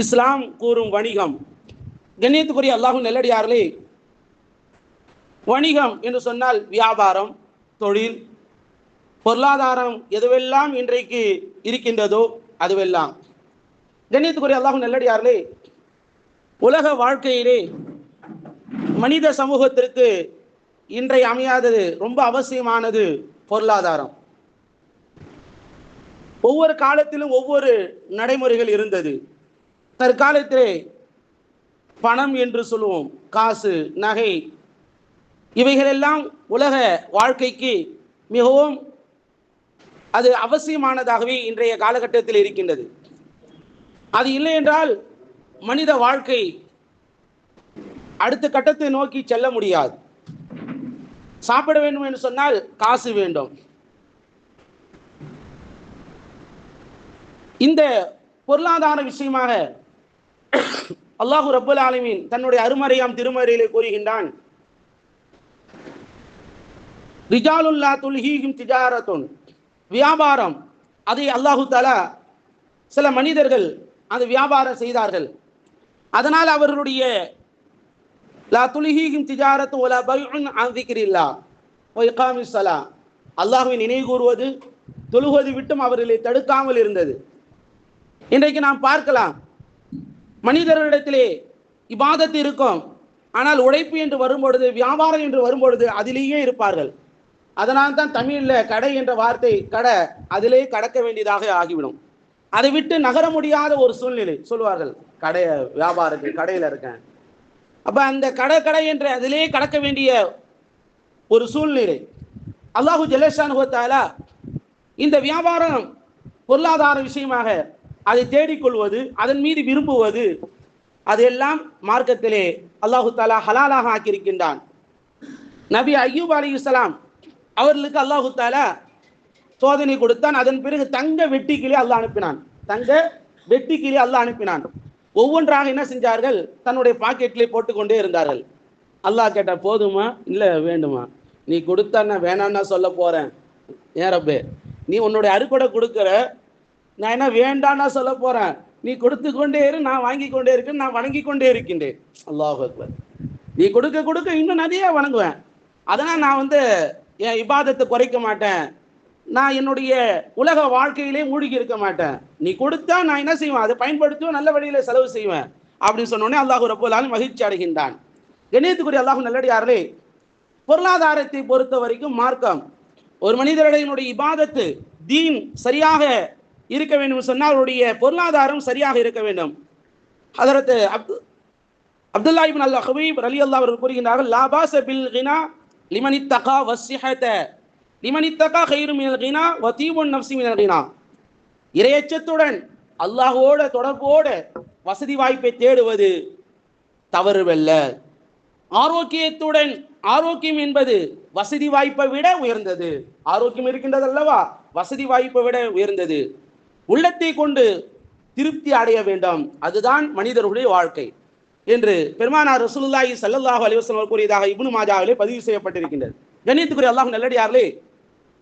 இஸ்லாம் கூறும் வணிகம். கண்ணியத்துக்குரிய அல்லாஹும் நெல்லடியார்களே வணிகம் என்று சொன்னால் வியாபாரம் தொழில் பொருளாதாரம் எதுவெல்லாம் இன்றைக்கு இருக்கின்றதோ அதுவெல்லாம். கண்ணியத்துக்குரிய அல்லாஹும் நெல்லடியார்களே உலக வாழ்க்கையிலே மனித சமூகத்திற்கு இன்றை அமையாதது ரொம்ப அவசியமானது பொருளாதாரம். ஒவ்வொரு காலத்திலும் ஒவ்வொரு நடைமுறைகள் இருந்தது. தற்காலத்திலே பணம் என்று சொல்லுவோம் காசு நகை இவைகளெல்லாம் உலக வாழ்க்கைக்கு மிகவும் அது அவசியமானதாகவே இன்றைய காலகட்டத்தில் இருக்கின்றது. அது இல்லை என்றால் மனித வாழ்க்கை அடுத்த கட்டத்தை நோக்கி செல்ல முடியாது. சாப்பிட வேண்டும் என்று சொன்னால் காசு வேண்டும். இந்த பொருளாதார விஷயமாக அல்லாஹு ரபுல் ஆலமீன் தன்னுடைய அருமறையாம் திருமறையிலே கூறுகின்றான். ரிஜாலுல்லா துல்ஹீஹிம் திஜாரத்துன். வியாபாரம். அதை அல்லாஹு தாலா சில மனிதர்கள் அந்த வியாபாரம் செய்தார்கள். அதனால் அவர்களுடைய லா துல்ஹீஹிம் திஜாரத்து ஒலா பயுன் அன் ஓ ஒ இகாமிஸ் ஸலா நினைவு கூறுவது தொழுவது விட்டும் அவர்களை தடுக்காமல் இருந்தது. இன்றைக்கு நாம் பார்க்கலாம் மனிதர்களிடத்திலே இபாதத்து இருக்கும். ஆனால் உழைப்பு என்று வரும்பொழுது வியாபாரம் என்று வரும்பொழுது அதிலேயே இருப்பார்கள். அதனால் தான் தமிழில் கடை என்ற வார்த்தை கடை அதிலே கடக்க வேண்டியதாக ஆகிவிடும். அதை விட்டு நகர முடியாத ஒரு சூழ்நிலை சொல்லுவார்கள். கடைய வியாபாரத்தில் கடையில் இருக்கேன். அப்போ அந்த கடை கடை என்று அதிலே கடக்க வேண்டிய ஒரு சூழ்நிலை. அல்லாஹு ஜலேஷான் இந்த வியாபாரம் பொருளாதார விஷயமாக அதை தேடிக்கொள்வது அதன் மீது விரும்புவது அதெல்லாம் மார்க்கத்திலே அல்லாஹு தாலா ஹலாலாக ஆக்கியிருக்கின்றான். நபி அய்யூப் அலி இஸ்லாம் அவர்களுக்கு அல்லாஹு தாலா சோதனை கொடுத்தான். அதன் பிறகு தங்க வெட்டிக்கிளி அல்லாஹ் அனுப்பினான். தங்க வெட்டிக்கிளி அல்லாஹ் அனுப்பினான். ஒவ்வொன்றாக என்ன செஞ்சார்கள்? தன்னுடைய பாக்கெட்லேயே போட்டுக்கொண்டே இருந்தார்கள். அல்லாஹ் கேட்டா போதுமா இல்லை வேண்டுமா நீ கொடுத்தா நான் வேணான்னா சொல்ல போறேன். ஏன் ரப்பே? நீ உன்னுடைய அறுக்கொடை கொடுக்குற நான் என்ன வேண்டான்னா சொல்ல போறேன். நீ கொடுத்து கொண்டே இரு நான் வாங்கி கொண்டே இருக்கேன் நான் வணங்கி கொண்டே இருக்கின்றேன். அல்லாஹ் அக்பர். நீ கொடுக்க கொடுக்க இன்னும் நிறைய வணங்குவேன். அதனால் நான் வந்து என் இபாதத்தை குறைக்க மாட்டேன். நான் என்னுடைய உலக வாழ்க்கையிலே மூழ்கி இருக்க மாட்டேன். நீ கொடுத்தா நான் என்ன செய்வேன்? அதை பயன்படுத்துவேன் நல்ல வழியில் செலவு செய்வேன். அப்படின்னு சொன்னோடனே அல்லாஹு ரப்போலாலும் மகிழ்ச்சி அடைகின்றான். கணியத்துக்குரிய அல்லாஹு நல்லடியாரே பொருளாதாரத்தை பொறுத்த வரைக்கும் மார்க்கம். ஒரு மனிதருடைய இபாதத்து தீன் சரியாக இருக்க வேண்டும் சொன்னால் அவருடைய பொருளாதாரம் சரியாக இருக்க வேண்டும். அதற்கு Abdu Abdullah ibn al Habib Ali அல்லா அவர்கள் கூறுகின்றார்கள் லாபாச பில் கினா லிமனி தகா வசிஹத லிமனி தகா ஹைரு மினல் கினா வதீபுன் நப்சி மினல் கினா. இரையச்சத்துடன் அல்லாஹோட தொடர்போட வசதி வாய்ப்பை தேடுவது தவறுவல்ல. ஆரோக்கியத்துடன் ஆரோக்கியம் என்பது வசதி வாய்ப்பை விட உயர்ந்தது. ஆரோக்கியம் இருக்கின்றது அல்லவா? வசதி வாய்ப்பை விட உயர்ந்தது. உள்ளத்தை கொண்டு திருப்தி அடைய வேண்டும். அதுதான் மனிதர்களுடைய வாழ்க்கை. என்று பெருமானார் ரசூலுல்லாஹி ஸல்லல்லாஹு அலிவசன் வஸல்லம் கூறியதாக இப்னு மாஜாவிலே பதிவு செய்யப்பட்டிருக்கின்றது. கண்ணியத்துக்குரிய அல்லாஹ் நல்லடியார்களே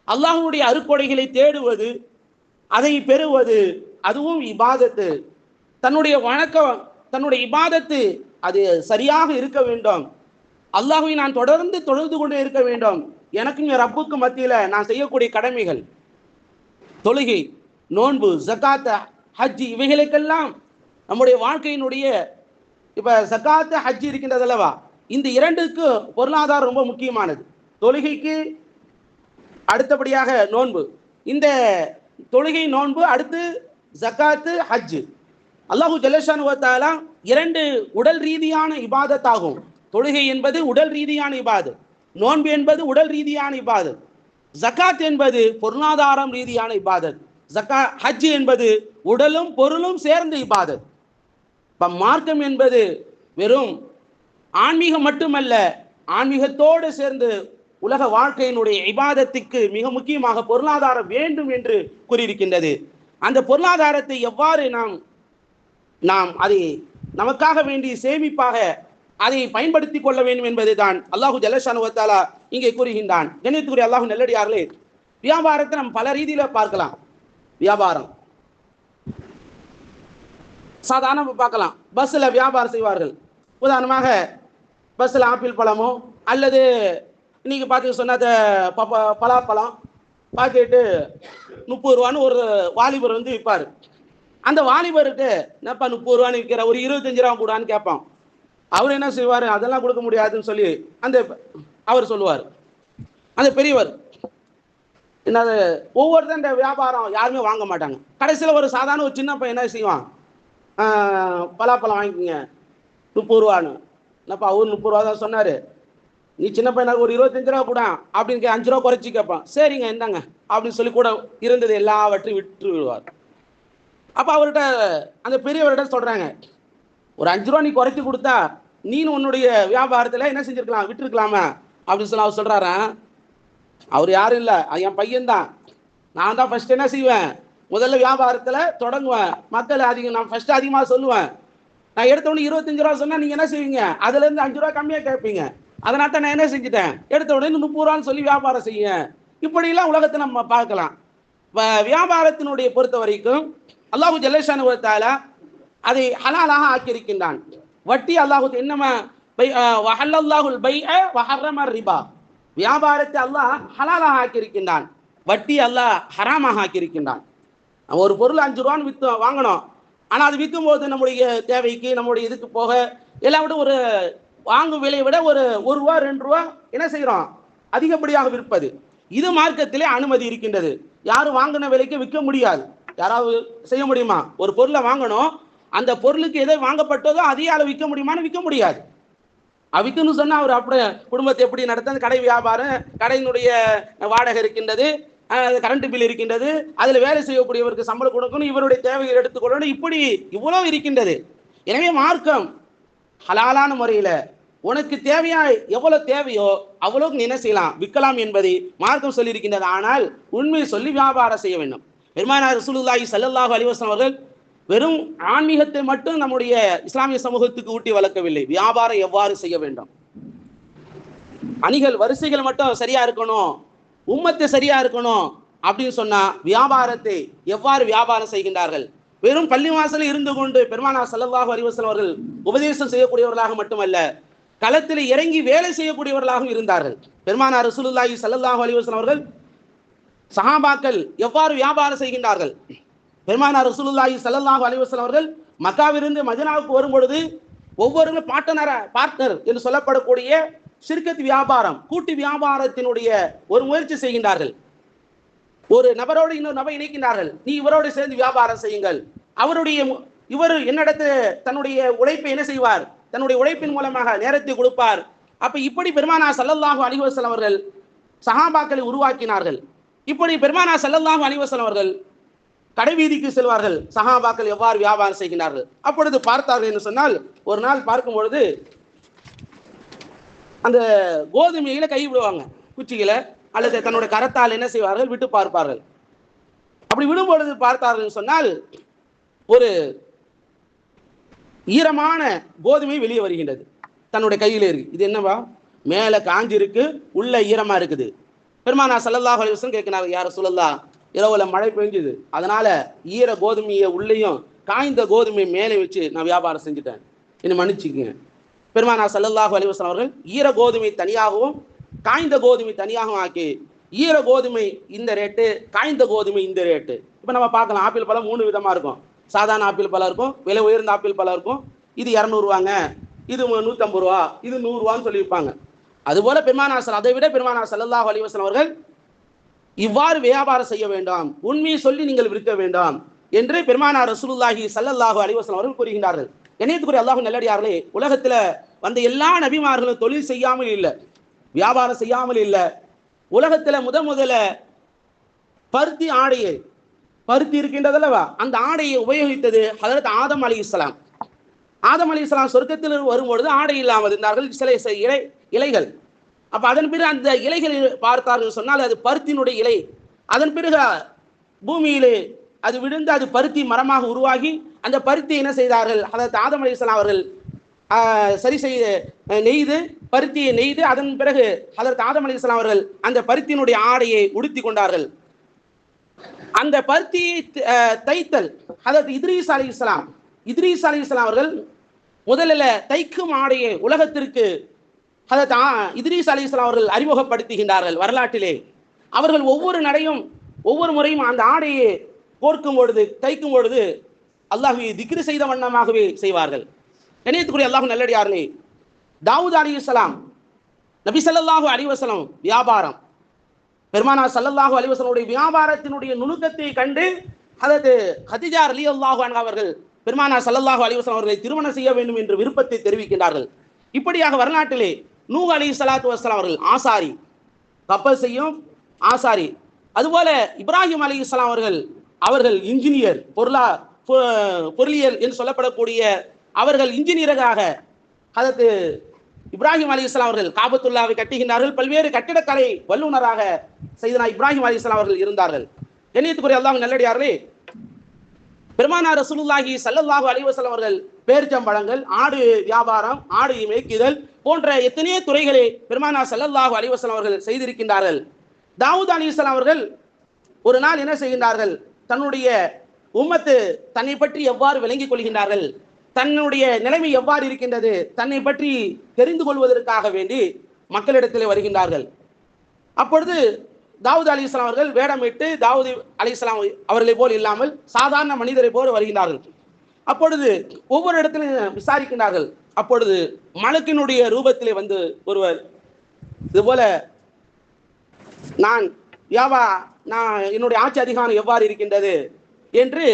அல்லாஹுடைய அருக்கொடைகளை தேடுவது அதை பெறுவது அதுவும் இபாதத்து. தன்னுடைய வணக்கம் தன்னுடைய இபாதத்து அது சரியாக இருக்க வேண்டும். அல்லாஹை நான் தொடர்ந்து தொடர்ந்து கொண்டே இருக்க வேண்டும். எனக்கும் என் ரப்புக்கு மத்தியில் நான் செய்யக்கூடிய கடமைகள். தொழுகை. நோன்பு ஜக்காத்த ஹஜ்ஜி இவைகளுக்கெல்லாம் நம்முடைய வாழ்க்கையினுடைய இப்போ ஜக்காத்து ஹஜ்ஜி இருக்கின்றது அல்லவா? இந்த இரண்டுக்கு பொருளாதாரம் ரொம்ப முக்கியமானது. தொழுகைக்கு அடுத்தபடியாக நோன்பு. இந்த தொழுகை நோன்பு அடுத்து ஜக்காத்து ஹஜ்ஜு. அல்லாஹு ஜல்லஷானுவத்தாலா இரண்டு உடல் ரீதியான இபாதத்தாகும். தொழுகை என்பது உடல் ரீதியான இபாது நோன்பு என்பது உடல் ரீதியான இபாதத். ஜக்காத் என்பது பொருளாதாரம் ரீதியான இபாதத். ஜக்கா ஹஜ் என்பது உடலும் பொருளும் சேர்ந்து இபாதத். இப்போ மார்க்கம் என்பது வெறும் ஆன்மீகம் மட்டுமல்ல ஆன்மீகத்தோடு சேர்ந்து உலக வாழ்க்கையினுடைய இபாதத்துக்கு மிக முக்கியமாக பொருளாதாரம் வேண்டும் என்று கூறியிருக்கின்றது. அந்த பொருளாதாரத்தை எவ்வாறு நாம் நாம் அதை நமக்காக வேண்டிய சேமிப்பாக அதை பயன்படுத்தி கொள்ள வேண்டும் என்பதுதான் அல்லாஹு ஜலஷானுவத்தாலா இங்கே கூறுகின்றான். கணித்துக்குரிய அல்லாஹு நெல்லடியார்களே வியாபாரத்தை நம்ம பல ரீதியில பார்க்கலாம். வியாபாரம். சாதாரண பார்க்கலாம். பஸ்ஸில் வியாபாரம் செய்வார்கள். உதாரணமாக பஸ்ஸில் ஆப்பிள் பழமோ அல்லது இன்னைக்கு பார்த்து சொன்ன அந்த பலாப்பழம் பாக்கெட்டு முப்பது ரூபான்னு ஒரு வாலிபர் வந்து விற்பார் அந்த வாலிபருக்கு என்னப்பா முப்பது ரூபான்னு விற்கிற ஒரு இருபத்தஞ்சு ரூபா கூடான்னு கேட்பான். அவர் என்ன செய்வார்? அதெல்லாம் கொடுக்க முடியாதுன்னு சொல்லி அந்த அவர் சொல்லுவார். அந்த பெரியவர் என்னது ஒவ்வொருத்தன் இந்த வியாபாரம் யாருமே வாங்க மாட்டாங்க. கடைசியில் ஒரு சாதாரண ஒரு சின்ன பையன் என்ன செய்வான்? பலாப்பழம் வாங்கிக்கோங்க முப்பது ரூபான்னு. என்னப்பா அவர் முப்பது ரூபா தான் சொன்னார். நீ சின்ன பையனாக ஒரு இருபத்தஞ்சு ரூபா கூட அப்படின்னு கே- அஞ்சு ரூபா குறைச்சி கேட்பான். சரிங்க என்னங்க அப்படின்னு சொல்லி கூட இருந்தது எல்லாவற்றையும் விட்டு விடுவார். அப்போ அவர்கிட்ட அந்த பெரியவர்கிட்ட சொல்கிறாங்க ஒரு அஞ்சு ரூபா நீ குறைச்சி கொடுத்தா நீனு உன்னுடைய வியாபாரத்தில் என்ன செஞ்சுருக்கலாம் விட்டுருக்கலாமா அப்படின்னு சொல்லி அவர் சொல்கிறாரன் அவர் யாரும் இல்லை. என் பையன்தான். நான் தான் ஃபர்ஸ்ட் என்ன செய்வேன்? முதல்ல வியாபாரத்தில் தொடங்குவேன். மக்கள் அதிகம் நான் ஃபர்ஸ்ட் அதிகமாக சொல்லுவேன். நான் எடுத்த உடனே இருபத்தஞ்சு ரூபா சொன்னால் நீங்கள் என்ன செய்வீங்க? அதுலேருந்து அஞ்சு ரூபா கம்மியாக கேட்பீங்க. அதனால தான் நான் என்ன செஞ்சுட்டேன்? எடுத்த உடனே முப்பது ரூபான்னு சொல்லி வியாபாரம் செய்ய இப்படிலாம் உலகத்தை நம்ம பார்க்கலாம். வ- வியாபாரத்தினுடைய பொறுத்த வரைக்கும் அல்லாஹு ஜல்லேஷானு ஒருத்தால அதை ஹலாலாக ஆக்கியிருக்கின்றான். வட்டி அல்லாஹு என்னமா பை வஹல்லாஹுல் பை வஹர்ரமர் ரிபா. வியாபாரத்தை அல்லாஹ் ஹலாலாக ஆக்கியிருக்கின்றான். வட்டி அல்லாஹ் ஹராமாக ஆக்கியிருக்கின்றான். ஒரு பொருள் அஞ்சு ரூபான்னு வித்து வாங்கணும் ஆனால் அது விற்கும் போது நம்முடைய தேவைக்கு நம்முடைய இதுக்கு போக எல்லாம் விட ஒரு வாங்கும் விலையை விட ஒரு ஒரு ரூபா ரெண்டு ரூபா என்ன செய்கிறோம் அதிகப்படியாக விற்பது. இது மார்க்கத்திலே அனுமதி இருக்கின்றது. யாரும் வாங்கின விலைக்கு விற்க முடியாது. யாராவது செய்ய முடியுமா? ஒரு பொருளை வாங்கணும். அந்த பொருளுக்கு எதை வாங்கப்பட்டதோ அதே அளவு விற்க முடியுமான்னு விற்க முடியாது. அவித்துன்னு சொன்னா அவர் அப்படியே குடும்பத்தை எப்படி நடத்த கடை வியாபாரம் கடையினுடைய வாடகை இருக்கின்றது கரண்ட் பில் இருக்கின்றது அதுல வேலை செய்யக்கூடியவருக்கு சம்பளம் கொடுக்கணும் இவருடைய தேவைகள் எடுத்துக்கொள்ளணும் இப்படி இவ்வளவு இருக்கின்றது. எனவே மார்க்கம் ஹலாலான முறையில உனக்கு தேவையா எவ்வளவு தேவையோ அவ்வளவுக்கு என்ன செய்யலாம்? விற்கலாம் என்பதை மார்க்கம் சொல்லியிருக்கின்றது. ஆனால் உண்மையை சொல்லி வியாபாரம் செய்ய வேண்டும். பெருமானார் ரசூலுல்லாஹி ஸல்லல்லாஹு அலைஹி அவர்கள் வெறும் ஆன்மீகத்தை மட்டும் நம்முடைய இஸ்லாமிய சமூகத்துக்கு ஊட்டி வளர்க்கவில்லை. வியாபாரம் எவ்வாறு செய்ய வேண்டும்? அணிகள் வரிசைகள் மட்டும் சரியா இருக்கணும். உம்மத்து சரியா இருக்கணும் அப்படின்னு சொன்னா வியாபாரத்தை எவ்வாறு வியாபாரம் செய்கின்றார்கள்? வெறும் பள்ளிவாசலில் இருந்து கொண்டு பெருமானா செல்லவாக அறிவசல் அவர்கள் உபதேசம் செய்யக்கூடியவர்களாக மட்டுமல்ல களத்தில் இறங்கி வேலை செய்யக்கூடியவர்களாகவும் இருந்தார்கள். பெருமானார் ரசூலுல்லாஹி ஸல்லல்லாஹு அலிவசன் அவர்கள் சஹாபாக்கள் எவ்வாறு வியாபாரம் செய்கின்றார்கள்? பெருமானார் ரசூலுல்லாஹி சல்லாஹூ அலைஹி அவர்கள் மக்காவிலிருந்து மதினாவுக்கு வரும் பொழுது ஒவ்வொருவரும் பாட்டனர பார்ட்னர் என்று சொல்லப்படக்கூடிய சிறுக்கத்து வியாபாரம் கூட்டு வியாபாரத்தினுடைய ஒரு முயற்சி செய்கின்றார்கள். ஒரு நபரோடு இன்னொரு நபர் இணைக்கின்றார்கள். நீ இவரோடு சேர்ந்து வியாபாரம் செய்யுங்கள். அவருடைய மு- இவர் என்னிடத்து தன்னுடைய உழைப்பை என்ன செய்வார்? தன்னுடைய உழைப்பின் மூலமாக நேரத்தை கொடுப்பார். அப்ப இப்படி பெருமானா சல்லல்லாஹு அலிவாசல் அவர்கள் சஹாபாக்களை உருவாக்கினார்கள். இப்படி பெருமானா சல்லல்லாஹு அலிவாசல் அவர்கள் கடைவீதிக்கு செல்வார்கள். சஹாபாக்கள் எவ்வாறு வியாபாரம் செய்கிறார்கள் அப்பொழுது பார்த்தார்கள் என்று சொன்னால் ஒரு நாள் பார்க்கும் பொழுது அந்த கோதுமையில கை விடுவாங்க. குச்சிகளை அல்லது தன்னுடைய கரத்தால் என்ன செய்வார்கள்? விட்டு பார்ப்பார்கள். அப்படி விடும் பொழுது பார்த்தார்கள் சொன்னால் ஒரு ஈரமான கோதுமை வெளியே வருகின்றது. தன்னுடைய கையில் இருக்கு. இது என்னவா? மேலே காஞ்சிருக்கு உள்ள ஈரமா இருக்குது. பெருமானா சல்லல்லாஹ் அலைஹி வஸல்லம் கேட்கிறாங்க யார சொல்லல்லா இரவுல மழை பெஞ்சுது. அதனால ஈர கோதுமையை உள்ளேயும் காய்ந்த கோதுமை மேலே வச்சு நான் வியாபாரம் செஞ்சுட்டேன். என்னை மன்னிச்சுக்குங்க. பெருமானா சல்லல்லாஹு அலிவசன் அவர்கள் ஈர கோதுமை தனியாகவும் காய்ந்த கோதுமை தனியாகவும் ஆக்கி ஈர கோதுமை இந்த ரேட்டு காய்ந்த கோதுமை இந்த ரேட்டு இப்போ நம்ம பார்க்கலாம். ஆப்பிள் பழம் மூணு விதமாக இருக்கும். சாதாரண ஆப்பிள் பழம் இருக்கும். விலை உயர்ந்த ஆப்பிள் பழம் இருக்கும். இது இரநூறுவாங்க இது நூற்றம்பது ரூபா. இது நூறுரூவான்னு சொல்லியிருப்பாங்க. அதுபோல பெருமானா அதை விட பெருமானா ஸல்லல்லாஹு அலிவசன் அவர்கள் இவ்வாறு வியாபாரம் செய்ய வேண்டாம். உண்மையை சொல்லி நீங்கள் விற்க வேண்டாம். என்று பெருமானார் ரசூலுல்லாஹி சல்லல்லாஹு அலைஹி அவர்கள் கூறுகின்றார்கள். இணையத்துக்குரிய அல்லாஹ் நல்லடியார்களே உலகத்துல வந்த எல்லா நபிமார்களும் தொழில் செய்யாமல் இல்லை வியாபாரம் செய்யாமல் இல்லை. உலகத்துல முத முதல்ல பருத்தி ஆடையை பருத்தி இருக்கின்றதல்லவா அந்த ஆடையை உபயோகித்தது ஹதரத் ஆதம் அலி இஸ்லாம் ஆதம் அலி இஸ்லாம் சொர்க்கத்தில் வரும்பொழுது ஆடை இல்லாமல் இருந்தார்கள் சில இலை இலைகள். அப்ப அதன் பிறகு அந்த இலைகளை பார்த்தார்கள் சொன்னால் அது பருத்தினுடைய இலை. அதன் பிறகு பூமியிலே அது விழுந்து அது பருத்தி மரமாக உருவாகி அந்த பருத்தி என்ன செய்தார்கள்? அதாவது ஆதம் அலிஸ்லாம் அவர்கள் சரி செய்து நெய்து பருத்தியை நெய்து அதன் பிறகு அதற்கு ஆதம் அலி இஸ்லாம் அவர்கள் அந்த பருத்தியினுடைய ஆடையை உடுத்தி கொண்டார்கள். அந்த பருத்தி தைத்தல் அதற்கு இத்ரீஸ் அலி இஸ்லாம் இத்ரீஸ் அலி இஸ்லாம் அவர்கள் முதலில் தைக்கும் ஆடையை உலகத்திற்கு அதை தான் இத்ரீஸ் அலி இஸ்லாம் அவர்கள் அறிமுகப்படுத்துகின்றார்கள் வரலாற்றிலே. அவர்கள் ஒவ்வொரு நடையும் ஒவ்வொரு முறையும் அந்த ஆடையை கோர்க்கும் பொழுது தைக்கும் பொழுது அல்லாஹுவை திக்ரு செய்த வண்ணமாகவே செய்வார்கள். நினைத்துக்குரிய அல்லாஹ் நல்லடியார்களே தாவூத் அலி இஸ்லாம் நபி ஸல்லல்லாஹு அலைஹி வியாபாரம். பெருமானா சல்லல்லாஹு அலிவசனுடைய வியாபாரத்தினுடைய நுணுக்கத்தை கண்டு அதற்கு ஹதிஜா அலி அல்லாஹு அவர்கள் பெருமானா சல்லல்லாஹு அலிவசன் அவர்களை திருமணம் செய்ய வேண்டும் என்ற விருப்பத்தை தெரிவிக்கின்றார்கள். இப்படியாக வரலாற்றிலே நூ அலி சலாத்து வஸ்லாம் அவர்கள் ஆசாரி கப்பல் செய்யும் ஆசாரி. அதுபோல இப்ராஹிம் அலி இஸ்லாம் அவர்கள் அவர்கள் இன்ஜினியர் பொருளா பொருளியல் என்று சொல்லப்படக்கூடிய அவர்கள் இன்ஜினியராக அதற்கு இப்ராஹிம் அலி இஸ்லாம் அவர்கள் காபத்துல்லாவை கட்டுகின்றார்கள். பல்வேறு கட்டிடக்கலை வல்லுநராக செய்தனா இப்ராஹிம் அலி இஸ்லாம் அவர்கள் இருந்தார்கள். கண்ணியத்துக்குரிய அல்லாஹ் நல்லடியார்களே பெருமானார் ரசூலுல்லாஹி சல்லல்லாஹு அலைஹி அவர்கள் பேர்ச்சம்பழங்கள் ஆடு வியாபாரம் ஆடு மேய்க்குதல் போன்ற எத்தனையோ துறைகளை பெருமானார் செல்லல்லாஹு அலைஹி அவர்கள் செய்திருக்கின்றார்கள். தாவூத் அலைஹிஸ்ஸலாம் அவர்கள் ஒரு நாள் என்ன செய்கின்றார்கள்? தன்னுடைய உம்மத்து தன்னை பற்றி எவ்வாறு விளங்கிக் கொள்கின்றார்கள்? தன்னுடைய நிலைமை எவ்வாறு இருக்கின்றது? தன்னை பற்றி தெரிந்து கொள்வதற்காக வேண்டி மக்களிடத்திலே வருகின்றார்கள். அப்பொழுது தாவூத் அலி இஸ்லாம் அவர்கள் வேடமிட்டு தாவூத் அலி இஸ்லாம் அவர்களை போல் இல்லாமல் சாதாரண மனிதரை போல் வருகின்றார்கள். அப்பொழுது ஒவ்வொரு இடத்திலும் விசாரிக்கின்றார்கள். அப்பொழுது மலக்கினுடைய ரூபத்திலே வந்து ஒருவர் இதுபோல நான் யாவா நான் என்னுடைய ஆட்சி அதிகாரம் எவ்வாறு இருக்கின்றது? என்று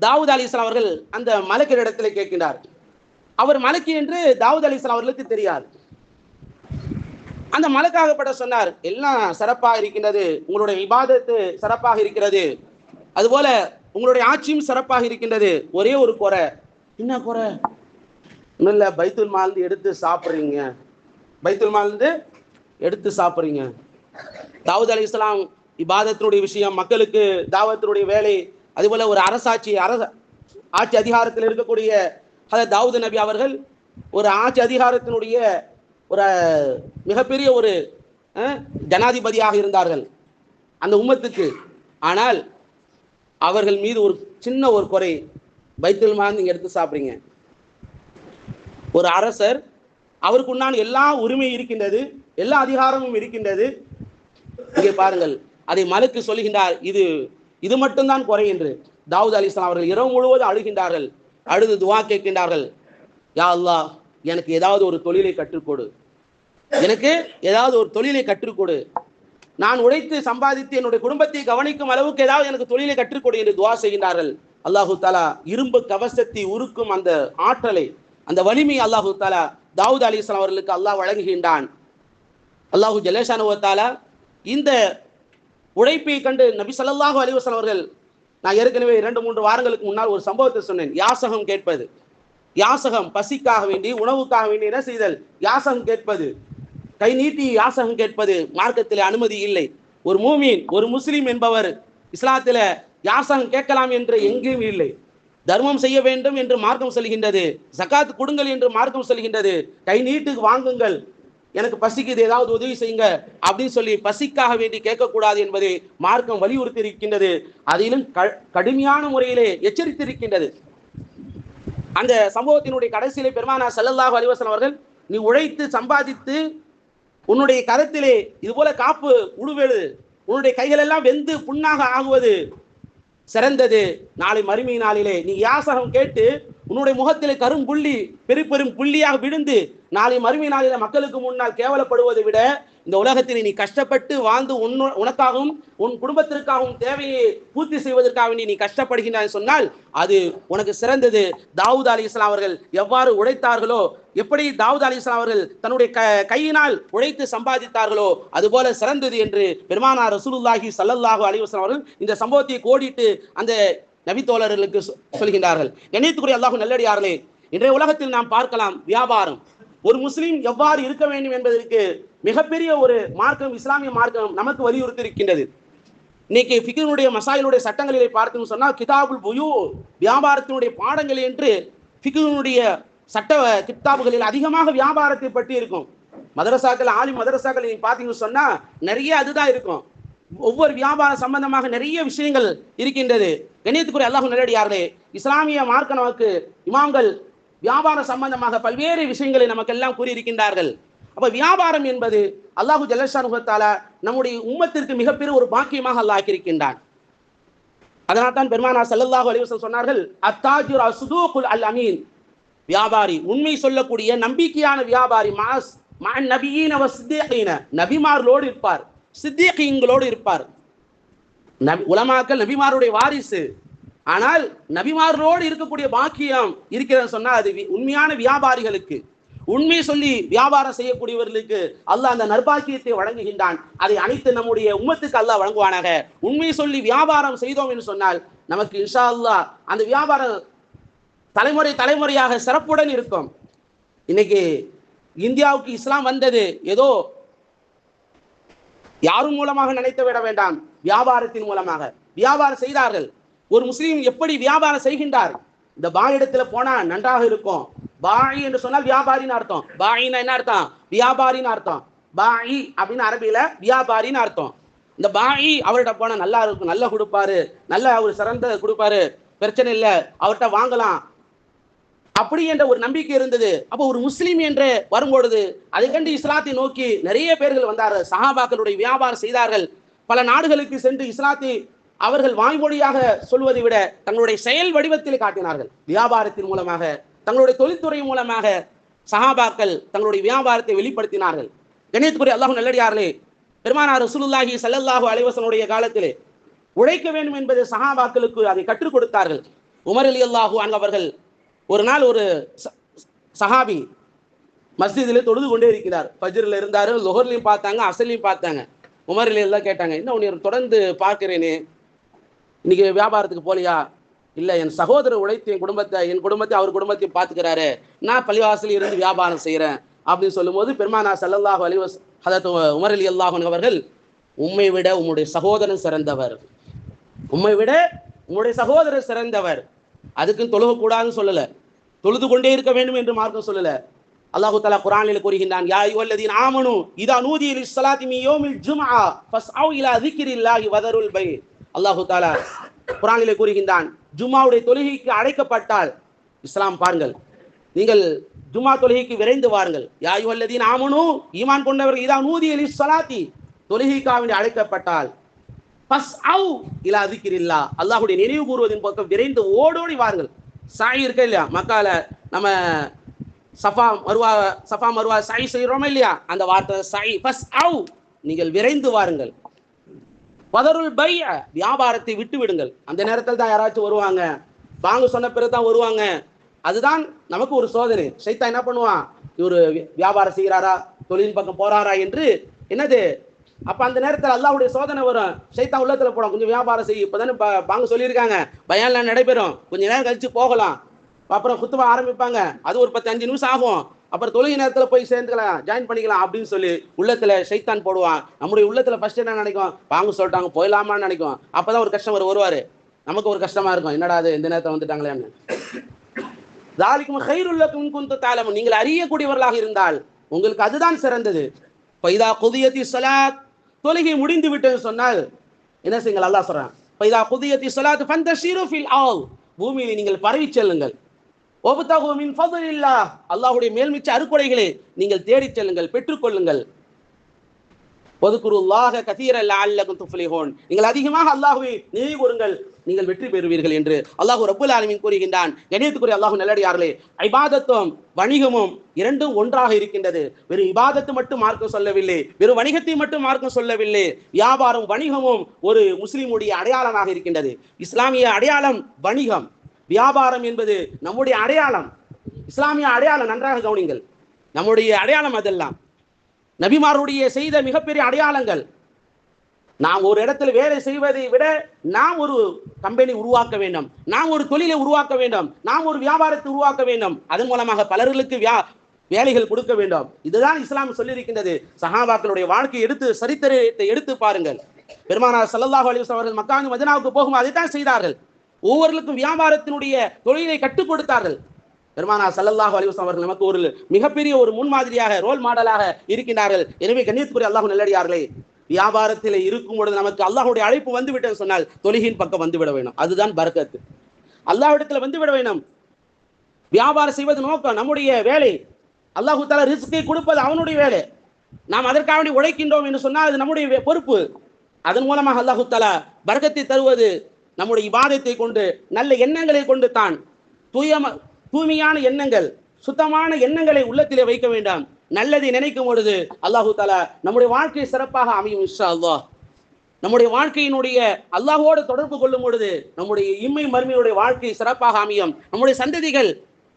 தாவூத் அலி இஸ்லாம் அவர்கள் அந்த மலக்கினிடத்தில் கேட்கின்றார். அவர் மலக்கு என்று தாவூத் அலி இஸ்லாம் அவர்களுக்கு தெரியாது. அந்த மலக்காகப்பட்ட சொன்னார் எல்லாம் சிறப்பாக இருக்கின்றது உங்களுடைய விவாதத்து சிறப்பாக இருக்கிறது. அதுபோல உங்களுடைய ஆட்சியும் சிறப்பாக இருக்கின்றது. ஒரே ஒரு குறை என்ன குறை இல்லை பைத்துல் மால்ந்து எடுத்து சாப்பிட்றீங்க. பைத்துல் மால்ந்து எடுத்து சாப்பிட்றீங்க. தாவூத் அலி இஸ்லாம் இபாதத்தினுடைய விஷயம் மக்களுக்கு தாவத்தினுடைய வேலை அதுபோல ஒரு அரசாட்சி அரச ஆட்சி அதிகாரத்தில் இருக்கக்கூடிய அதாவது தாவூத் நபி அவர்கள் ஒரு ஆட்சி அதிகாரத்தினுடைய ஒரு மிகப்பெரிய ஒரு ஜனாதிபதியாக இருந்தார்கள். அந்த உம்மத்துக்கு. ஆனால் அவர்கள் மீது ஒரு சின்ன ஒரு குறை பைத்துல் மால் நீங்கள் எடுத்து சாப்பிட்றீங்க. ஒரு அரசர் அவருக்கு உண்டான எல்லா உரிமை இருக்கின்றது எல்லா அதிகாரமும் இருக்கின்றது. இங்கே பாருங்கள் அதை மலுக்கு சொல்கின்றார் இது இது மட்டும்தான் குறை என்று. தாவூத் அலி இஸ்லாம் அவர்கள் இரவு முழுவதும் அழுகின்றார்கள் அழுது துவா கேட்கின்றார்கள். யா அல்லாஹ் எனக்கு ஏதாவது ஒரு தொழிலை கற்றுக்கொடு. எனக்கு ஏதாவது ஒரு தொழிலை கற்றுக்கொடு. நான் உழைத்து சம்பாதித்து என்னுடைய குடும்பத்தை கவனிக்கும் அளவுக்கு ஏதாவது எனக்கு தொழிலை கற்றுக்கொடு என்று துவா செய்கின்றார்கள். அல்லாஹு தாலா இரும்பு கவசத்தை உருக்கும் அந்த ஆற்றலை அந்த வலிமை அல்லாஹு தாலா தாவூத் அலி இஸ்லாம் அவர்களுக்கு அல்லாஹ் வழங்குகின்றான். அல்லாஹு ஜலேஷானுவத்தால இந்த உழைப்பை கண்டு நபி ஸல்லல்லாஹு அலிவசன் அவர்கள் நான் ஏற்கனவே இரண்டு மூன்று வாரங்களுக்கு முன்னால் ஒரு சம்பவத்தை சொன்னேன். யாசகம் கேட்பது. யாசகம் பசிக்காக வேண்டி உணவுக்காக வேண்டி என்ன செய்தல்? யாசகம் கேட்பது. கை நீட்டி யாசகம் கேட்பது. மார்க்கத்தில் அனுமதி இல்லை. ஒரு மூமீன் ஒரு முஸ்லீம் என்பவர் இஸ்லாத்தில் யாசகம் கேட்கலாம் என்று எங்கேயும் இல்லை. தர்மம் செய்ய வேண்டும் என்று மார்க்கம் சொல்கின்றது சக்காத் கொடுங்கள் என்று மார்க்கம் சொல்கின்றது கை நீட்டுக்கு வாங்குங்கள். எனக்கு பசிக்குது ஏதாவது உதவி செய்யுங்க அப்படின்னு சொல்லி பசிக்காக வேண்டி கேட்கக்கூடாது என்பதை மார்க்கம் வலியுறுத்தி இருக்கின்றது அதிலும் க- கடுமையான முறையிலே எச்சரித்திருக்கின்றது. அந்த சம்பவத்தினுடைய கடைசியிலே பெருமானா ஸல்லல்லாஹு அலைஹி அவர்கள் நீ உழைத்து சம்பாதித்து உன்னுடைய கரத்திலே இது போல காப்பு உழுவெழு. உன்னுடைய கைகள் எல்லாம் வெந்து புண்ணாக ஆகுவது. சிறந்தது. நாளை மறுமை நாளிலே. நீ யாசகம் கேட்டு உன்னுடைய முகத்திலே கரும் புள்ளி பெரு பெரும் புள்ளியாக விழுந்து நாளை மறுமை நாளிலே மக்களுக்கு முன்னால் கேவலப்படுவதை விட இந்த உலகத்தில் நீ கஷ்டப்பட்டு வாழ்ந்து உன்னு உனக்காகவும் உன் குடும்பத்திற்காகவும் தேவையை பூர்த்தி செய்வதற்காக வேண்டி நீ கஷ்டப்படுகின்றாய் சொன்னால் அது உனக்கு சிறந்தது. தாவூத் அலி இஸ்லாம் அவர்கள் எவ்வாறு உழைத்தார்களோ எப்படி தாவூத் அலி இஸ்லாம் அவர்கள் தன்னுடைய க கையினால் உழைத்து சம்பாதித்தார்களோ அதுபோல சிறந்தது என்று பெருமானார் ரசூலுல்லாஹி சல்லல்லாஹு அலைஹி வஸல்லம் அவர்கள் இந்த சம்பவத்தை கோடிட்டு அந்த நபித்தோழர்களுக்கு சொல்கின்றார்கள். கணியத்துக்குரிய அல்லாஹ் நல்லடியார்களே இன்றைய உலகத்தில் நாம் பார்க்கலாம் வியாபாரம். ஒரு முஸ்லீம் எவ்வாறு இருக்க வேண்டும் என்பதற்கு மிகப்பெரிய ஒரு மார்க்கம் இஸ்லாமிய மார்க்கம் நமக்கு வலியுறுத்தி இருக்கின்றது இன்னைக்கு ஃபிக்னுடைய மசாயிலுடைய சட்டங்களிலே பார்த்தோம்னு சொன்னால் கிதாபுல் புயு வியாபாரத்தினுடைய பாடங்கள் என்று ஃபிக்னுடைய சட்ட கித்தாபுகளில் அதிகமாக வியாபாரத்தை பற்றி இருக்கும். மதரசாக்கள் ஆலி மதரசாக்கள் நீங்க பார்த்தீங்கன்னு சொன்னா நிறைய அதுதான் இருக்கும். ஒவ்வொரு வியாபார சம்பந்தமாக நிறைய விஷயங்கள் இருக்கின்றது. கணியத்துக்குரிய அல்லாஹ் நேரடியார்களே இஸ்லாமிய மார்க்க நமக்கு இமாம்கள் வியாபார சம்பந்தமாக பல்வேறு விஷயங்களை நமக்கெல்லாம் கூறியிருக்கின்றார்கள். அப்ப வியாபாரம் என்பது அல்லாஹு ஜல்லஷானுகத்தால நம்முடைய உம்மத்திற்கு மிகப்பெரிய ஒரு பாக்கியமாக அல்லாஹ் ஆக்கியிருக்கின்றான். அதனால் தான் பெருமானா சல்லல்லாஹு அலிவசம் சொன்னார்கள் அத்தாஜுர் அசுதூகுல் அல் அமீன். வியாபாரி உண்மை சொல்லக்கூடிய நம்பிக்கையான வியாபாரி மாஸ் மா நபியின் வ சித்தியீன நபிமார்களோடு இருப்பார் சித்தியகீங்களோடு இருப்பார். நபி உலமாக்கள் நபிமாருடைய வாரிசு. ஆனால் நபிமார்களோடு இருக்கக்கூடிய பாக்கியம் இருக்கிறதுன்னு சொன்னால் அது வி- உண்மையான வியாபாரிகளுக்கு. உண்மை சொல்லி வியாபாரம் செய்யக்கூடியவர்களுக்கு அல்லாஹ் அந்த நற்பாக்கியத்தை வழங்குகின்றான். அதை அனைத்து நம்முடைய உம்மத்துக்கு அல்லாஹ் வழங்குவானாக. உண்மை சொல்லி வியாபாரம் செய்தோம் என்று சொன்னால் நமக்கு இன்ஷா அல்லாஹ் அந்த வியாபாரம் தலைமுறை தலைமுறையாக சிறப்புடன் இருக்கும். இன்னைக்கு இந்தியாவுக்கு இஸ்லாம் வந்தது ஏதோ யாரும் மூலமாக நினைத்து விட வேண்டாம் வியாபாரத்தின் மூலமாக. வியாபாரம் செய்தார்கள். ஒரு முஸ்லீம் எப்படி வியாபாரம் செய்கின்றார்? இந்த பாயிடத்துல போனா நன்றாக இருக்கும். பாயி என்று சொன்னால் வியாபாரின்னு அர்த்தம். பாயின்னா என்ன அர்த்தம்? வியாபாரின்னு அர்த்தம். பாயி அப்படின்னு அரபியில வியாபாரின்னு அர்த்தம். இந்த பாயி அவர்கிட்ட போனா நல்லா இருக்கும் நல்லா கொடுப்பாரு. நல்ல அவர் சிறந்த கொடுப்பாரு. பிரச்சனை இல்லை அவர்கிட்ட வாங்கலாம். அப்படி என்ற ஒரு நம்பிக்கை இருந்தது. அப்போ ஒரு முஸ்லீம் என்று வரும்பொழுது அதை கண்டு இஸ்லாத்தை நோக்கி நிறைய பேர்கள் வந்தார்கள். சஹாபாக்களுடைய வியாபாரம் செய்தார்கள். பல நாடுகளுக்கு சென்று இஸ்லாத்தை அவர்கள் வாய்மொழியாக சொல்வதை விட தங்களுடைய செயல் வடிவத்தில் காட்டினார்கள். வியாபாரத்தின் மூலமாக தங்களுடைய தொழில்துறை மூலமாக சஹாபாக்கள் தங்களுடைய வியாபாரத்தை வெளிப்படுத்தினார்கள். கணேத்குரி அல்லாஹ் நல்லடியார்களே பெருமானார் ரசூலுல்லாஹி சல்லல்லாஹு அலைவசனுடைய காலத்திலே உழைக்க வேண்டும் என்பது சஹாபாக்களுக்கு அதை கற்றுக் கொடுத்தார்கள். உமர் அலி அல்லாஹு அவர்கள் ஒரு நாள் ஒரு ச- சஹாபி மஸ்ஜிதில் தொழுது கொண்டே இருக்கிறார். ஃபஜ்ரில் இருந்தார் லொஹர்லையும் பார்த்தாங்க அசல்லையும் பார்த்தாங்க. உமர் அலி எல்லாம் கேட்டாங்க என்ன உன்னை தொடர்ந்து பார்க்கிறேனே இன்னைக்கு வியாபாரத்துக்கு போலியா? இல்லை என் சகோதரர் உழைத்து என் குடும்பத்தை என் குடும்பத்தை அவர் குடும்பத்தையும் பார்த்துக்கிறாரு. நான் பள்ளிவாசலில் இருந்து வியாபாரம் செய்கிறேன் அப்படின்னு சொல்லும்போது பெருமானா சல்லல்லாஹு அலைஹி ஹதத் உமர் அலி அல்லாஹன் அவர்கள் உண்மை விட உம்முடைய சகோதரன் சிறந்தவர். உண்மை விட உம்முடைய சகோதரர் சிறந்தவர். அதுக்குன்னு தொழுகக்கூடாதுன்னு சொல்லலை. தொழுது கொண்டே இருக்க வேண்டும் என்று மார்க்கம் சொல்லலை. அல்லாஹு தலா குரானில் கூறுகின்றான் யா அய்யுஹல்லதீன ஆமனு இதா நூதிய லிஸ்ஸலாத்தி மின் யௌமில் ஜும்ஆ ஃபஸ்அவு இலா ذிக்ரில்லாஹி வதருல் பை அல்லாஹு தஆலா குர்ஆனில் கூறுகின்றான் ஜுமாவுடைய தொழுகைக்கு அழைக்கப்பட்டால் இஸ்லாம் பாருங்கள் நீங்கள் ஜுமா தொழுகைக்கு விரைந்து வாருங்கள். யாயு அய்யுஹல்லதீன ஆமனு ஈமான் கொண்டவர்கள் இதான் நூதிய லிஸ்ஸலாத்தி தொழுகைக்காக வேண்டி அழைக்கப்பட்டால் அவு இலா திக்ரில்லா அல்லாஹுடைய நினைவு கூறுவதின் பக்கம் விரைந்து ஓடோடி வாருங்கள். சாய் இருக்க இல்லையா? மக்கால நம்ம சஃபா மருவா சஃபா மருவா சாய் செய்கிறோமா இல்லையா? அந்த வார்த்தை சாய் பஸ் அவு நீங்கள் விரைந்து வாருங்கள். பதருள் பை வியாபாரத்தை விட்டு விடுங்கள். அந்த நேரத்தில் தான் யாராச்சும் வருவாங்க. வாங்க சொன்ன பிறகு தான் வருவாங்க. அதுதான் நமக்கு ஒரு சோதனை. சைத்தா என்ன பண்ணுவான்? இவர் வியாபாரம் செய்கிறாரா? தொழில் பக்கம் போறாரா என்று என்னது? அப்ப அந்த நேரத்தில் அல்லாவுடைய சோதனை வரும். சைத்தா உள்ளத்துல போடும் கொஞ்சம் வியாபாரம் செய்யும் இப்பதானே பா- பாங்க சொல்லியிருக்காங்க. பயான்லாம் நடைபெறும். கொஞ்ச நேரம் கழிச்சு போகலாம். அப்புறம் குத்துவா ஆரம்பிப்பாங்க. அது ஒரு பத்து அஞ்சு நிமிஷம் ஆகும். அப்புறம் தொழுகை நேரத்தில் போய் சேர்ந்துக்கலாம் ஜாயின் பண்ணிக்கலாம் அப்படின்னு சொல்லி உள்ளத்தில் சைத்தான் போடுவான். நம்முடைய உள்ளத்தில் ஃபர்ஸ்ட் என்ன நினைக்கும்? வாங்க சொல்லிட்டாங்க போயிடலாமான்னு நினைக்கும். அப்பதான் ஒரு கஸ்டமர் வருவார். நமக்கு ஒரு கஷ்டமா இருக்கும். என்னடா அது இந்த நேரத்தில் வந்துட்டாங்களேன்னு தாலிக்கும் ஹைருல்லக்கும் குந்த தாளம் நீங்கள் அறியக்கூடியவர்களாக இருந்தால் உங்களுக்கு அதுதான் சிறந்தது. பைதா குதியத்தி சலாத் தொழுகை முடிந்து விட்டது சொன்னால் என்ன செய்யுங்கள்? அல்லாஹ் சொல்றான். பைதா குதியத்தி சலாத் ஃபந்தஷிரு ஃபில் ஆல் பூமியில் நீங்கள் பரவி செல்லுங்கள். ஒபுத்தகுமின் மின் ஃபضலில்லாஹ் அல்லாஹுடைய மேல்மிச்ச அருக்கொடைகளை நீங்கள் தேடிச் செல்லுங்கள் பெற்றுக்கொள்ளுங்கள். ஒதுக்குருல்லாக கதீர லஅல்லகும் துஃப்லிஹோன் நீங்கள் அதிகமாக அல்லாஹுவை நினைவு கூறுங்கள் நீங்கள் வெற்றி பெறுவீர்கள் என்று அல்லாஹ் ரப்புல் ஆலமின் கூறுகின்றான். கணியத்துக்குரிய அல்லாஹூ நல்லடியார்களே இபாதத்தும் வணிகமும் இரண்டும் ஒன்றாக இருக்கின்றது. வெறும் இபாதத்து மட்டும் மார்க்கம் சொல்லவில்லை வெறும் வணிகத்தை மட்டும் மார்க்கம் சொல்லவில்லை. வியாபாரம் வணிகமும் ஒரு முஸ்லிமுடைய அடையாளமாக இருக்கின்றது. இஸ்லாமிய அடையாளம் வணிகம். வியாபாரம் என்பது நம்முடைய அடையாளம். இஸ்லாமிய அடையாளம் நன்றாக கவனிங்கள். நம்முடைய அடையாளம் அதெல்லாம். நபிமாருடைய செய்த மிகப்பெரிய அடையாளங்கள். நாம் ஒரு இடத்துல வேலை செய்வதை விட நாம் ஒரு கம்பெனி உருவாக்க வேண்டும். நாம் ஒரு தொழிலை உருவாக்க வேண்டும். நாம் ஒரு வியாபாரத்தை உருவாக்க வேண்டும். அதன் மூலமாக பலர்களுக்கு வியா வேலைகள் கொடுக்க வேண்டும். இதுதான் இஸ்லாம் சொல்லியிருக்கின்றது. சஹாபாக்களுடைய வாழ்க்கை எடுத்து சரித்திரத்தை எடுத்து பாருங்கள். பெருமானார் சல்லாஹ் அலைஹி அவர்கள் மக்காங்க மதினாவுக்கு போகும் அதைத்தான் செய்தார்கள். ஒவ்வொருக்கும் வியாபாரத்தினுடைய தொழிலை கற்றுக் கொடுத்தார்கள் பெருமானா ஸல்லல்லாஹு அலைஹி அவர்கள் நமக்கு ஒரு மிகப்பெரிய ஒரு முன்மாதிரியாக ரோல் மாடலாக இருக்கின்றார்கள். எனவே கண்ணியத்துக்குரிய அல்லாஹ் நல்லடியார்களே வியாபாரத்தில் இருக்கும் பொழுது நமக்கு அல்லாஹுடைய அழைப்பு வந்து விட்டேன்னு சொன்னால் தொழுகின் பக்கம் வந்து விட வேணும். அதுதான் பரக்கத்து. அல்லாஹ்விடத்துல வந்து விட வேணும். வியாபாரம் செய்வது நோக்கம் நம்முடைய வேலை. அல்லாஹு தாலா ரிஸ்கை கொடுப்பது அவனுடைய வேலை. நாம் அதற்காக வேண்டி உழைக்கின்றோம் என்று சொன்னால் அது நம்முடைய பொறுப்பு. அதன் மூலமாக அல்லாஹு தாலா பரக்கத்தை தருவது நம்முடைய இபாதத்தை கொண்டு நல்ல எண்ணங்களை கொண்டு தான் தூயம தூய்மையான எண்ணங்கள் சுத்தமான எண்ணங்களை உள்ளத்திலே வைக்க வேண்டாம். நல்லதை நினைக்கும் பொழுது அல்லாஹு தாலா நம்முடைய வாழ்க்கை சிறப்பாக அமையும் இன்ஷா அல்லாஹ். நம்முடைய வாழ்க்கையினுடைய அல்லாஹோடு தொடர்பு கொள்ளும் பொழுது நம்முடைய இம்மை மறுமையுடைய வாழ்க்கை சிறப்பாக அமையும். நம்முடைய சந்ததிகள்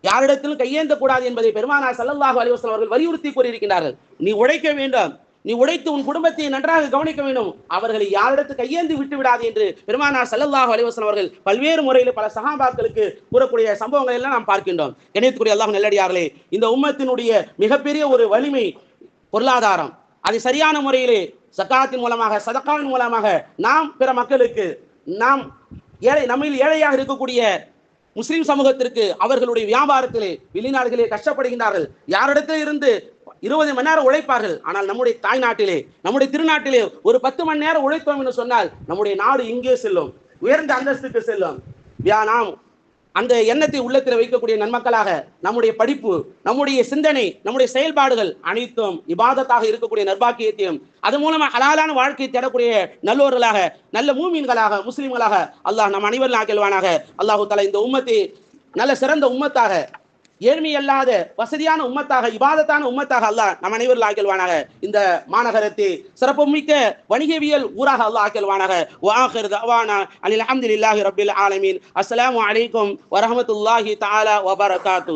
யாரிடத்திலும் கையேந்த கூடாது என்பதை பெருமானார் ஸல்லல்லாஹு அலிவாசல் அவர்கள் வலியுறுத்தி கூறியிருக்கிறார்கள் நீ உழைக்க வேண்டாம். நீ உடைத்து உன் குடும்பத்தை நன்றாக கவனிக்க வேண்டும். அவர்களை யாரிடத்து கையேந்து விட்டு விடாது என்று பெருமானார் சல்லல்லாஹ் அலைஹி அவர்கள் பல்வேறு முறையில் பல சகாபாக்களுக்கு கூறக்கூடிய சம்பவங்களை எல்லாம் நாம் பார்க்கின்றோம். கணியத்துக்குரிய அல்லாஹ் நெல்லடியார்களே இந்த உம்மத்தினுடைய மிகப்பெரிய ஒரு வலிமை பொருளாதாரம். அதை சரியான முறையிலே சக்காத்தின் மூலமாக சதக்காவின் மூலமாக நாம் பிற மக்களுக்கு நாம் ஏழை நம்மில் ஏழையாக இருக்கக்கூடிய முஸ்லிம் சமூகத்திற்கு அவர்களுடைய வியாபாரத்திலே வெளிநாடுகளே கஷ்டப்படுகின்றார்கள். யாரிடத்தில் இருந்து இருபது மணி நேரம் உழைப்பார்கள். ஆனால் நம்முடைய தாய் நாட்டிலே நம்முடைய திருநாட்டிலே ஒரு பத்து மணி நேரம் உழைத்தோம் என்று சொன்னால் நம்முடைய நாடு இங்கே செல்லும் உயர்ந்த அந்தஸ்துக்கு செல்லும். யா- நாம் அந்த எண்ணத்தை உள்ளத்தில் வைக்கக்கூடிய நன்மக்களாக நம்முடைய படிப்பு நம்முடைய சிந்தனை நம்முடைய செயல்பாடுகள் அனைத்தும் இபாதத்தாக இருக்கக்கூடிய நர்பாக்கியத்தையும் அது மூலமா ஹலாலான வாழ்க்கையை தேடக்கூடிய நல்லோர்களாக நல்ல மூமீன்களாக முஸ்லிம்களாக அல்லாஹ் நம் அனைவரும் ஆக்கிழ்வானாக அல்லாஹு தலா இந்த உம்மத்தை நல்ல சிறந்த உம்மத்தாக ஏழ்மை அல்லாத வசதியான உம்மத்தாக இபாதத்தான உம்மத்தாக அல்லாஹ் நம் அனைவரும் ஆக்கில்வானாக இந்த மாநகரத்தை சிறப்புமிக்க வணிகவியல் ஊராக அல்லாஹ் ஆக்கில்வானாக வாஹிர் தவானா அனில் அஹமதுல்லாஹி ரபில் ஆலமீன். அஸ்ஸலாமு அலைக்கும் வரஹமத்துல்லாஹி வபரகாத்து.